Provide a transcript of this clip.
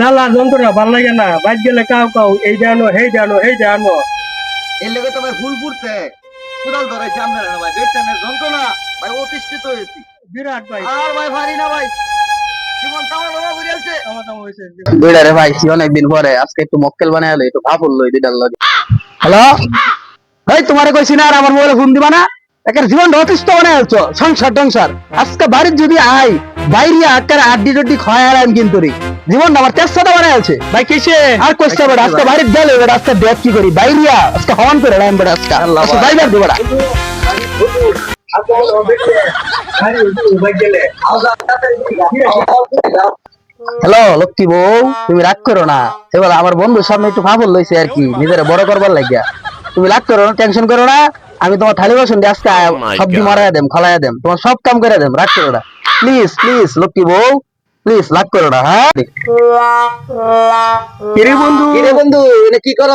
জ্বালা যন্ত্রণা ভালো লাগে না। বাইর গেলে কাউ কাউ এই জানো হেই জানো হেই জানো। এর লেগে তোমার ফুল ফুটতে কোদাল আমরা না ভাই। যন্ত্রণা ভাই অতিষ্ঠিত হয়েছি। বিরাট ভাই। আর ভাই ভারী না ভাই। অনেকদিন পরে আজকে একটু মক্কেল বানাই হলো একটু ভাবুল লই দুইটার লগে। হ্যালো? ভাই তোমারে কইছি না আর আমার মোবাইলে ফোন দিবা না? একের জীবন অতিষ্ঠ বানাই আছো সংসার টংসার আজকে বাড়ির যদি আই বাইরে আকার আড্ডি টড্ডি খয় আর আমি কিন্তু রে। জীবন আমার তেজসাটা বানাই আছে ভাই কিসে আর কইছে বেটা আজকে বাড়ির গেলে বেটা আজকে দেখ কি করি? বাইরিয়া আজকে হওয়ান করে রাম বেটা আজকে। আল্লাহ বাইবার দেবো হ্যালো লক্ষ্মী বউ তুমি রাগ করো না। এবার আমার বন্ধুর সামনে একটু ফাফল লইছে আর কি নিজেরা বড় করবার লাগিয়া। তুমি রাগ করো না টেনশন করো না। আমি তোমার থালি বাসন দিয়ে আজকে সবজি মারাইয়া দেম খালাইয়া দেম। তোমার সব কাম করে দেম রাগ করো না। প্লিজ প্লিজ লক্ষ্মী বউ প্লিজ লাগ করো না হ্যাঁ? কিরে বন্ধু? কিরে বন্ধু এটা কি করো?